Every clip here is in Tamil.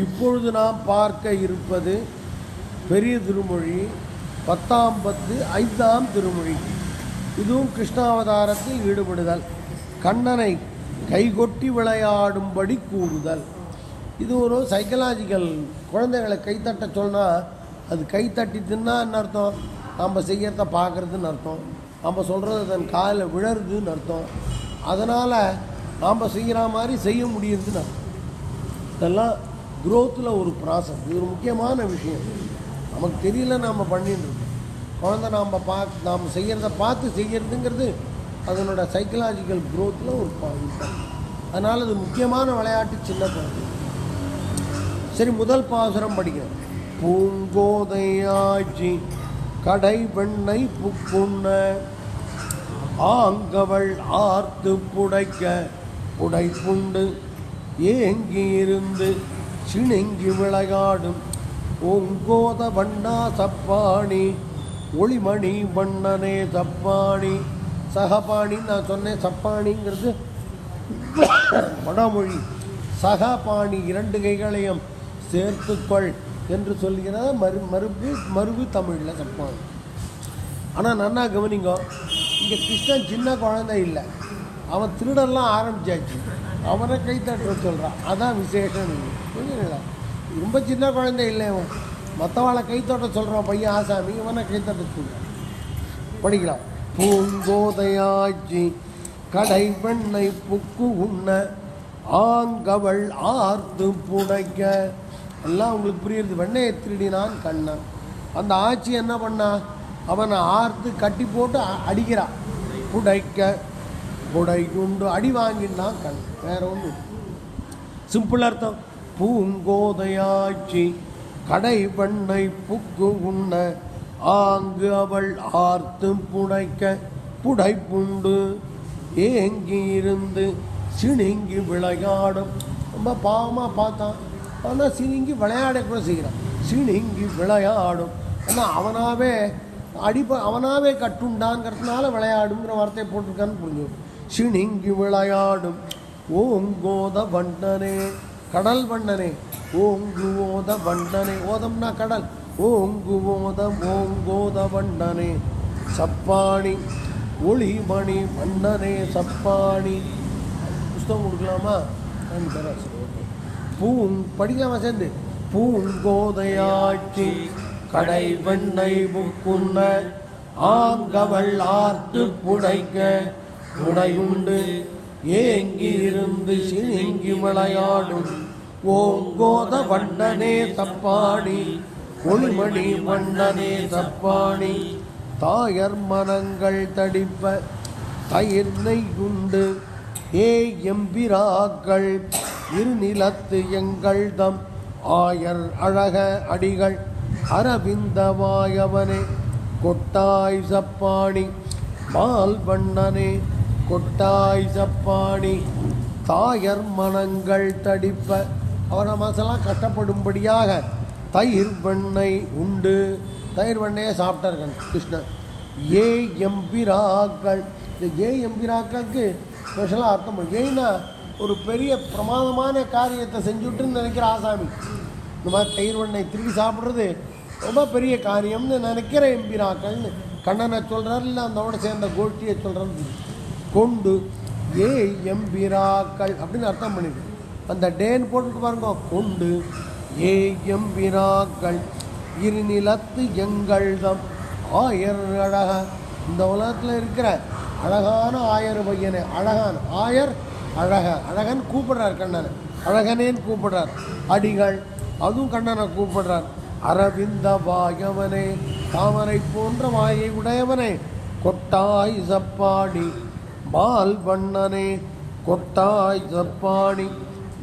இப்பொழுது நாம் பார்க்க இருப்பது பெரிய திருமொழி பத்தாம் பத்து ஐந்தாம் திருமொழி. இதுவும் கிருஷ்ணாவதாரத்தில் ஈடுபடுதல். கண்ணனை கைகொட்டி விளையாடும்படி கூறுதல். இது ஒரு சைக்கலாஜிக்கல் குழந்தைகளை கைத்தட்ட சொன்னால் அது கைத்தட்டி தின்னா என்ன அர்த்தம்? நம்ம செய்யறத பார்க்குறதுன்னு அர்த்தம். நம்ம சொல்கிறது தன் காலில் விழருதுன்னு அர்த்தம். அதனால் நாம் செய்கிற மாதிரி செய்ய முடியுதுன்னு அர்த்தம். இதெல்லாம் க்ரோத்தில் ஒரு ப்ராசஸ் இது ஒரு முக்கியமான விஷயம். நமக்கு தெரியல நாம் பண்ணிட்டு இருக்கோம். குழந்தை நாம் பார்த்து நாம் செய்கிறத பார்த்து செய்கிறதுங்கிறது அதனோட சைக்கலாஜிக்கல் க்ரோத்தில் ஒரு பாயிண்ட் அதனால் அது முக்கியமான விளையாட்டு சின்ன குழந்தை. சரி முதல் பாசுரம் படிக்கிறேன் பூங்கோதையாச்சி கடை வெண்ணை புக்குண்ண ஆங்கவள் ஆர்த்து புடைக்க புடைப்புண்டு ஏங்கி இருந்து சிணுங்கி விளையாடும் ஓங்கோத வண்ணா சப்பாணி ஒளிமணி வண்ணனே சப்பாணி. சகபாணின்னு நான் சொன்னேன் சப்பாணிங்கிறது வடமொழி. சகபாணி இரண்டு கைகளையும் சேர்த்துக்கொள் என்று சொல்கிற மறு மறுபு மறுபு தமிழில் சப்பாணி. ஆனால் நன்னா கவனிங்க இங்கே கிருஷ்ணன் சின்ன குழந்தை இல்லை. அவன் திருடெல்லாம் ஆரம்பிச்சாச்சு. அவனை கைத்தட்டுற சொல்கிறான் அதான் விசேஷம் புரியுதுங்களா ரொம்ப சின்ன குழந்தை இல்லை அவன் மற்றவளை கை சொல்கிறான் பையன் ஆசாமி இவனை கைத்தோட்ட சொல்கிறான் படிக்கலாம். பூங்கோதையாச்சி கடை பெண்ணை புக்கு உண்ண ஆங்கவள் ஆர்த்து புடைக்க. எல்லாம் உங்களுக்கு புரியுது. வெண்ணையை திருடினான் கண்ணன். அந்த ஆட்சி என்ன பண்ணா? அவனை ஆர்த்து கட்டி போட்டு அடிக்கிறான். புடைக்க புடைக்குண்டு அடி வாங்கினான் கண் வேற ஒன்று சிம்பிள் அர்த்தம். பூங்கோதையாச்சி கடை பண்ணை புக்கு உண்ண ஆங்கு அவள் ஆர்த்து புடைக்க புடைப்புண்டு. ஏங்கி இருந்து சிணுங்கி விளையாடும். ரொம்ப பாவமாக பார்த்தான் ஆனால் சிணுங்கி விளையாட கூட செய்கிறான். சிணுங்கி விளையாடும். ஆனால் அவனாவே அடிப்ப அவனாவே கட்டுண்டாங்கிறதுனால விளையாடுங்கிற வார்த்தையை போட்டிருக்கான்னு புரிஞ்சு சிணுங்கி விளையாடும். ஓங்கோத வண்டனே. கடல் வண்ணனே ஓங்கு ஓத வண்ணனே. ஓதம்னா கடல். ஓங்கு ஓதம் ஓங்கோத வண்ணனே. சப்பாணி ஒளிமணி வண்ணனே சப்பாணி. புஸ்தகம் கொடுக்கலாமா? நான் தரேன் சரி, ஓகே. பூங் படிக்காம சேர்ந்து. பூங்கோதையாட்சி கடை வெண்ணை புக்குன்ன ஆங்கவள் ஆர்த்து புடைக்க உடையுண்டு ஏங்கி இருந்து சிணுங்கி விளையாடும் ஓங்கோத வண்ணனே தப்பாணி ஒளிமணி வண்ணனே தப்பாணி தாயர் மனங்கள் தடிப்ப தயிர் நெய்யுண்டு ஏ எம்பிராக்கள் இருநிலத்து எங்கள் தம் ஆயர் அழக அடிகள் அரவிந்தமாயவனே கொட்டாய் சப்பாணி. மால் வண்ணனே கொட்டாய் சப்பாணி. தாயர் மனங்கள் தடிப்ப அவன மனசெல்லாம் கட்டப்படும்படியாக தயிர் வெண்ணெய் உண்டு. தயிர் வெண்ணையை சாப்பிட்டார்கள் கிருஷ்ணன் ஏ எம்பிராக்கள் இந்த ஏ எம்பிராக்களுக்கு ஸ்பெஷலாக அர்த்தம் ஏன்னா ஒரு பெரிய பிரமாதமான காரியத்தை செஞ்சுட்டுன்னு நினைக்கிற ஆசாமி. இந்த மாதிரி தயிர் வெண்ணெய் திருப்பி சாப்பிட்றது ரொம்ப பெரிய காரியம்னு நினைக்கிற எம்பிராக்கள்னு கண்ணனை சொல்கிறார் இல்லை அந்தோட சேர்ந்த கோஷ்டியை சொல்கிறது கொண்டு ஏ எம்பிராக்கள் அப்படின்னு அர்த்தம் பண்ணிட்டு அந்த டேன்னு போட்டுட்டு பாருங்க கொண்டு ஏ எம்பிராக்கள் இருநிலத்து எங்கள்தம். ஆயர் அழக இந்த உலகத்தில் இருக்கிற அழகான ஆயர் பையனை அழகான் ஆயர் அழக. அழகன் கூப்பிடுறார் கண்ணனை. அழகனேன்னு கூப்பிடுறார். அடிகள் அதுவும் கண்ணனை கூப்பிடுறார். அரவிந்த வாயவனே தாமரை போன்ற வாயை உடையவனே கொட்டாய் சப்பாடி மால் பண்ணனே கொட்டாய் சப்பாடி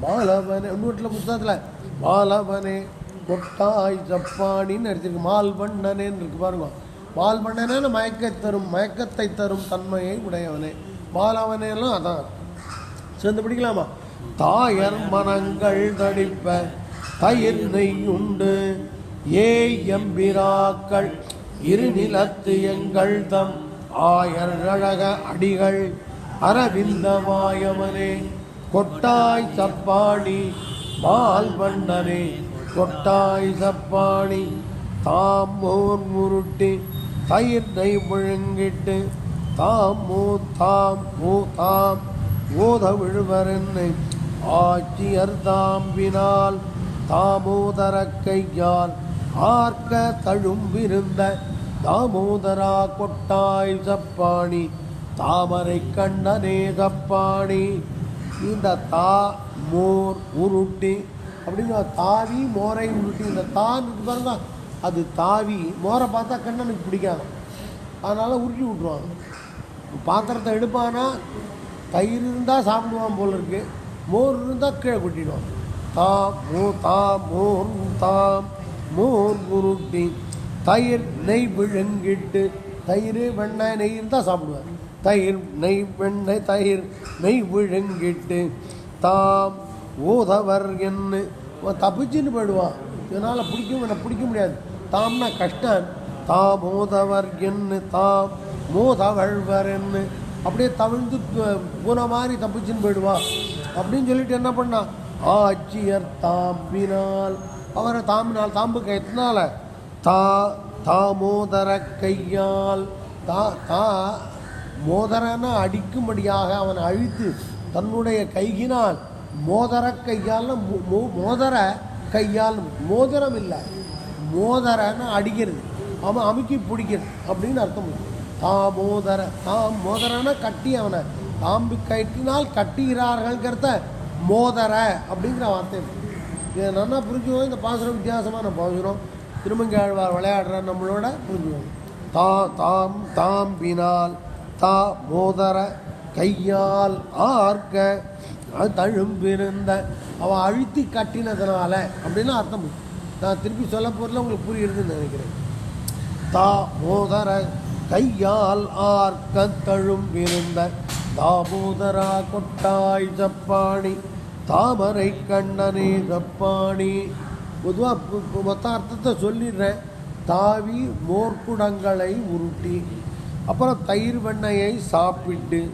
மாலவனே இன்னொருல புத்தகத்தில் மாலவனே கொட்டாய் ஜப்பானின்னு அடிச்சிருக்கு மால்வண்ணனேன்னு இருக்கு பாருங்க. மால் வண்ணனேன்னு தரும் மயக்கத்தை தரும் தன்மையை உடையவனே. மாலவனேலாம் அதான். சேர்ந்து பிடிக்கலாமா? தாயர் மனங்கள் தடிப்ப தயிர் நெய்யுண்டு ஏ எம்பிராக்கள் இருநிலத்து எங்கள் தம். ஆயர் அழக அடிகள் அரவிந்தமாயவனே கொட்டாய் சப்பாடி பால் வண்டனே கொட்டாய் சப்பாணி தாம் மோர் முருட்டி தயிர் நெய் முழங்கிட்டு தாம் ஓ தாம் ஓ தாம் ஓத விழுவரென்னை ஆட்சியர் தாம்பினால் தாமோதர கையால் ஆர்க்க தழும்பிருந்த தாமோதரா கொட்டாய் சப்பாணி தாமரை கண்ணனே சப்பாணி. இந்த தா மோர் உருட்டி அப்படின்னு தாவி மோரை உருட்டி இந்த தான் பாருங்க. அது தாவி மோரை பார்த்தா கண்ணனுக்கு பிடிக்காது. அதனால் உருட்டி விட்ருவாங்க பாத்திரத்தை எடுப்பானா தயிர் இருந்தால் சாப்பிடுவான் போல இருக்கு. மோர் இருந்தால் கீழே கொட்டிடுவான். தா மோ தா மோர் தாம் மோர் உருட்டி தயிர் நெய் விழுங்கிட்டு தயிர் வெண்ணெய் நெய் இருந்தால் சாப்பிடுவார். தயிர் நெய் வெண்ணெய் தயிர் நெய் விழுங்கிட்டு தாம் ஓதவர் என்ன தப்பிச்சின்னு தப்பிச்சுன்னு போயிடுவான். இதனால் பிடிக்கும் என்னை பிடிக்க முடியாது. தாம்னா கஷ்டம். தாம் ஓதவர் என்ன தாம் மூதவழ்வர் என்ன அப்படியே தவிழ்ந்து பூனை போன மாதிரி தப்பிச்சுன்னு போயிடுவா அப்படின்னு சொல்லிட்டு என்ன பண்ணா ஆட்சியர் தாம்பினால் அவரை தாம்பினால் தாம்பு கயத்தினால தா தாமோதர கையால் தா தா மோதரன அடிக்கும்படியாக அவனை அழித்து தன்னுடைய கையினால் மோதர கையால் மோ- மோ- மோதர கையால் மோதிரம் இல்லை மோதரன்னு அடிக்கிறது. அவன் அமுக்கி பிடிக்கிறது அப்படின்னு அர்த்தம் தாம் தாமோதர தாம் மோதரன கட்டி அவனை. தாம்பி கட்டினால் கட்டுகிறார்கள்ங்கிறத மோதர அப்படிங்கிற வார்த்தை இதை நல்லா புரிஞ்சுக்கோ இந்த பாசுரம் வித்தியாசமான பாசுரம் திருமங்காழ்வார் விளையாடுற நம்மளோட புரிஞ்சுக்கணும் தா தாம் தாம்பினால் தா மோதர கையால் ஆர்க்க தழும்பிருந்த. அவன் அழுத்தி கட்டினதுனால அப்படின்னு அர்த்தம். நான் திருப்பி சொல்ல போகிறதுல உங்களுக்கு புரியுதுன்னு நினைக்கிறேன். தா மோதர கையால் ஆர்க்க தழும்பிருந்த. தாமோதரா கொட்டாய் ஜப்பாணி தாமரை கண்ணனே ஜப்பாணி பொதுவாக மொத்த அர்த்தத்தை சொல்லிடுறேன். தாவி மோர்க்குடங்களை உருட்டி அப்புறம் தயிர் வெண்ணையை சாப்பிட்டு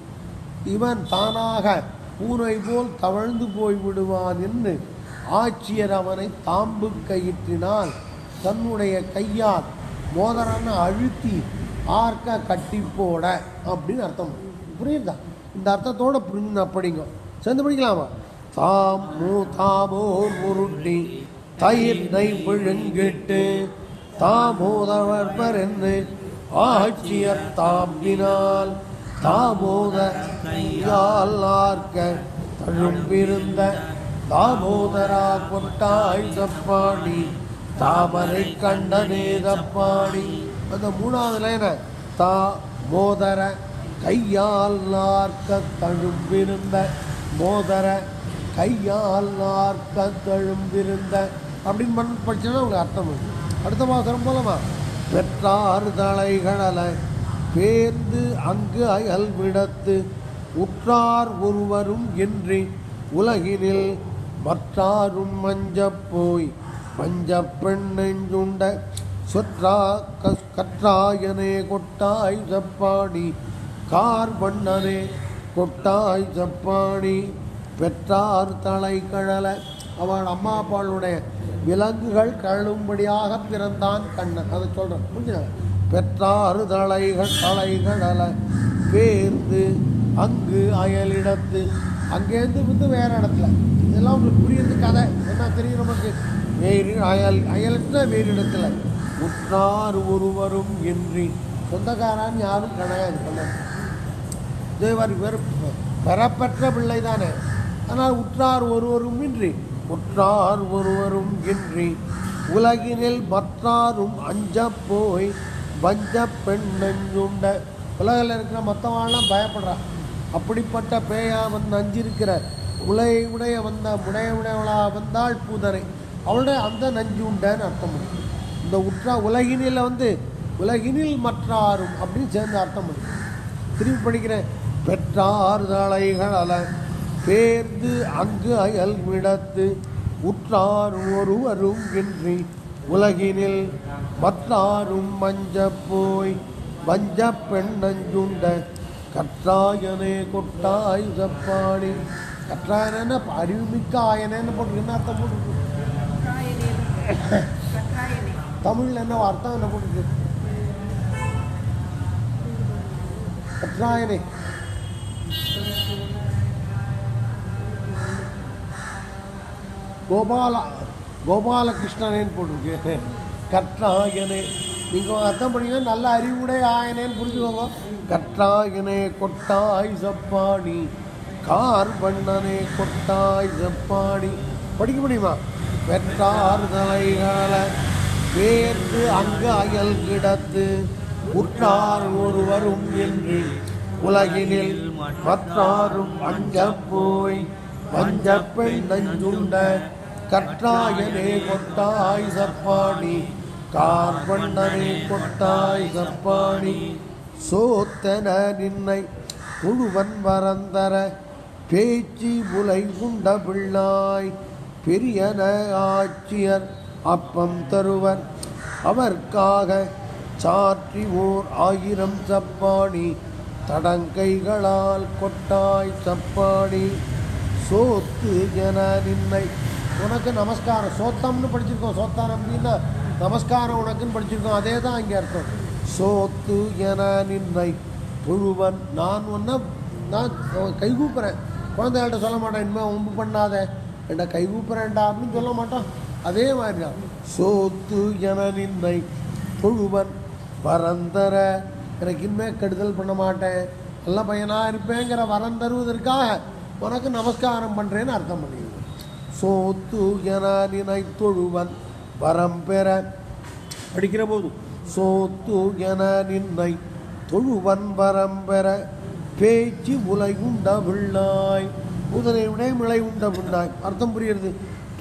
இவன் தானாக பூனை போல் தவழ்ந்து போய்விடுவான் என்று ஆட்சியர் அவனை தாம்பு கயிற்றினால் தன்னுடைய கையால் மோதரனை அழுத்தி ஆர்க்க கட்டி போட அப்படின்னு அர்த்தம். புரியுதா? இந்த அர்த்தத்தோட புரிஞ்சு படிங்க. சேர்ந்து படிக்கலாமா? தாம் மூ தாமோர் முருட்டி தயிர் நை விழுங்கிட்டு தாமோதவர் என்று ஆட்சியர் தாம்பினால் தாமோத ஆர்க்க தழும்பிருந்த தாமோதரா கொட்டாய் தப்பாடி தாமரை கண்டனே தப்பாடி அந்த மூணாவது லைன தா மோதர கையால் நார்க்க தழும்பிருந்த மோதர கையால் நாற்க தழும்பிருந்த அப்படின்னு பண்ண படிச்சோன்னா உங்களுக்கு அர்த்தம் அடுத்த மாதம் போலமா பெற்றார் தலைகளல பேர்ந்து அங்கு அயல் விடத்து உற்றார் ஒருவரும் இன்றி உலகினில் மற்றாரும் மஞ்சப் போய் மஞ்சப் பெண் நெஞ்சுண்ட சொற்றா கஸ் கற்றாயனே கொட்டாய் சப்பாடி கார் வண்ணனே கொட்டாய் சப்பாடி பெற்றார் தலை கழல அவன் அம்மா அப்பாளுடைய விலங்குகள் கழும்படியாக பிறந்தான் கண்ணன். அதை சொல்கிறேன் புரிஞ்சுதா? பெற்றாறு தலைகள் தலைகளல பேர்ந்து அங்கு அயலிடத்து. அங்கேருந்து வந்து வேற இடத்துல. இதெல்லாம் உங்களுக்கு புரியுது கதை. என்ன தெரியும் நமக்கு? வேறு அயல் அயலற்ற வேறு இடத்துல. உற்றார் ஒருவரும் இன்றி. சொந்தக்காரன் யாரும் கிடையாது. கண்ணன். தேவர் வெறு பெறப்பெற்ற பிள்ளை தானே ஆனால் உற்றார் ஒருவரும் இன்றி. உற்றார் ஒருவரும் இன்றி உலகினில் மற்றாரும் அஞ்ச போய் வஞ்ச பெண் நெஞ்சுண்ட. உலகில் இருக்கிற மற்றவாள்லாம் பயப்படுறா. அப்படிப்பட்ட பேயா வந்து அஞ்சிருக்கிற உலை உடைய வந்த முடைய உடையவளா வந்தாள் பூதனை அவளுடைய அந்த நஞ்சு உண்டன்னு அர்த்தம் இந்த உற்றா உலகினில் வந்து உலகினில் மற்றாரும் அப்படின்னு சேர்ந்து அர்த்தம் இருக்கு. திரும்பி படிக்கிறேன். பெற்றார் தலைகள் அல பேர்ந்து அங்கு அயல் விடத்து உற்றார் ஒருவரும் இன்றி உலகினில் மற்றாரும் மஞ்ச போய் வஞ்ச பெண்ணஞ்சுண்ட கற்றாயனே கொட்டாய் சப்பாடி கற்றாயன அறிவுமிக்க ஆயனன்னு போட்டு என்ன அர்த்தம் போட்டுருக்கு? தமிழில் என்ன அர்த்தம் என்ன போட்டுருக்கு? கற்றாயனே. கோபால கோபாலகிருஷ்ணனேன்னு போட்டிருக்கு. கற்றாயனே. நீங்கள் அர்த்தம் பண்ணீங்க நல்ல அறிவுடைய ஆயனேன்னு புரிஞ்சுக்கோங்க. கற்றாயனே கொட்டாய் சப்பாணி கார் பண்ணனே கொட்டாய் சப்பாணி படிக்க முடியுமா? பெற்றார் தலைகால வேர்த்து அங்கு அயல் கிடத்து உற்றார் ஒருவரும் என்று உலகினில் மற்றாரும் அஞ்ச போய் வஞ்ச பெண் நஞ்சுண்ட கற்றாயனே கொட்டாய் சப்பாணி கார்பண்ணனே கொட்டாய் சப்பாணி சோத்தன நின்னை முழுவன் வரந்தர பேச்சு முலை குண்ட பிள்ளாய் பெரியன ஆட்சியர் அப்பம் தருவர் அவர்க்காக சாற்றி ஓர் ஆயிரம் சப்பாணி தடங்கைகளால் கொட்டாய் சப்பாணி சோத்து என நின்னை உனக்கு நமஸ்காரம். சோத்தம்னு படிச்சிருக்கோம். சோத்தான் அப்படின்னா நமஸ்காரம் உனக்குன்னு படிச்சிருக்கோம். அதே தான் இங்கே அர்த்தம். சோத்து என நின்னை புழுவன். நான் ஒன்று நான் கை கூப்புறேன். குழந்தைகள்கிட்ட சொல்ல மாட்டேன். இனிமேல் ஒம்பு பண்ணாத. என்ன கை கூப்புறேன்டா அப்படின்னு சொல்ல மாட்டான். அதே மாதிரி தான் சோத்து என நின்னை புழுவன். வரந்தர எனக்கு இனிமேல் கெடுதல் பண்ண மாட்டேன். நல்ல பையனாக இருப்பேங்கிற வரம் தருவதற்காக உனக்கு நமஸ்காரம் பண்ணுறேன்னு அர்த்தம் பண்ணி சோத்து என தொழுவன் வரம் பெற. படிக்கிற போது சோத்து என நின்னை தொழுவன் வரம் பெற. பேச்சு முலை உண்ட பிள்ளாய் உதனை விட முளை உண்ட பிள்ளாய் அர்த்தம் புரியுறது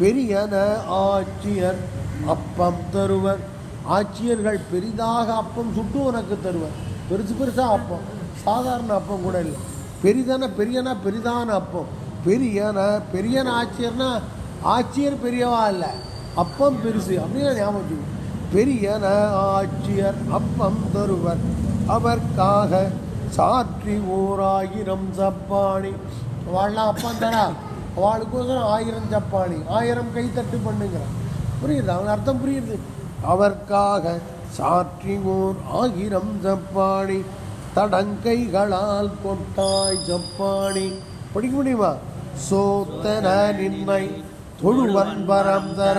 பெரியன ஆட்சியர் அப்பம் தருவர். ஆட்சியர்கள் பெரிதாக அப்பம் சுட்டு உனக்கு தருவர். பெருசு பெருசாக அப்பம். சாதாரண அப்பம் கூட இல்லை. பெரிதான பெரியனா பெரிதான அப்பம். பெரியன பெரியன் ஆட்சியர்னா ஆட்சியர் பெரியவா இல்லை அப்பம் பெருசு அப்படின்னு ஞாபகம் வச்சுக்கோ. பெரியன ஆட்சியர் அப்பம் தருவர் அவர்க்காக சாற்றி ஓர் ஆயிரம் சப்பாணி அவள்லாம் அப்பம் தரா அவளுக்கோசரம் ஆயிரம் சப்பாணி ஆயிரம் கைத்தட்டு பண்ணுங்கிறான். புரியுது? அவன் அர்த்தம் புரியுது. அவர்க்காக சாற்றி ஓர் ஆயிரம் சப்பாணி தடங்கைகளால் கொட்டாய் சப்பாணி படிக்க முடியுமா? சோத்தன நின்னை தொழுவன் வரம் தர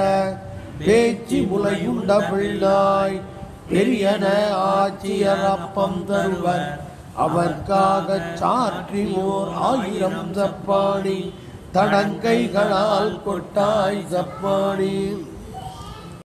பேச்சு முலையுண்ட பிள்ளாய் பெரியன ஆட்சியர் அப்பம் தருவர். அவர்க்காக சாற்றி ஓர் ஆயிரம் சப்பாணி தடங்கைகளால் கொட்டாய் சப்பாணி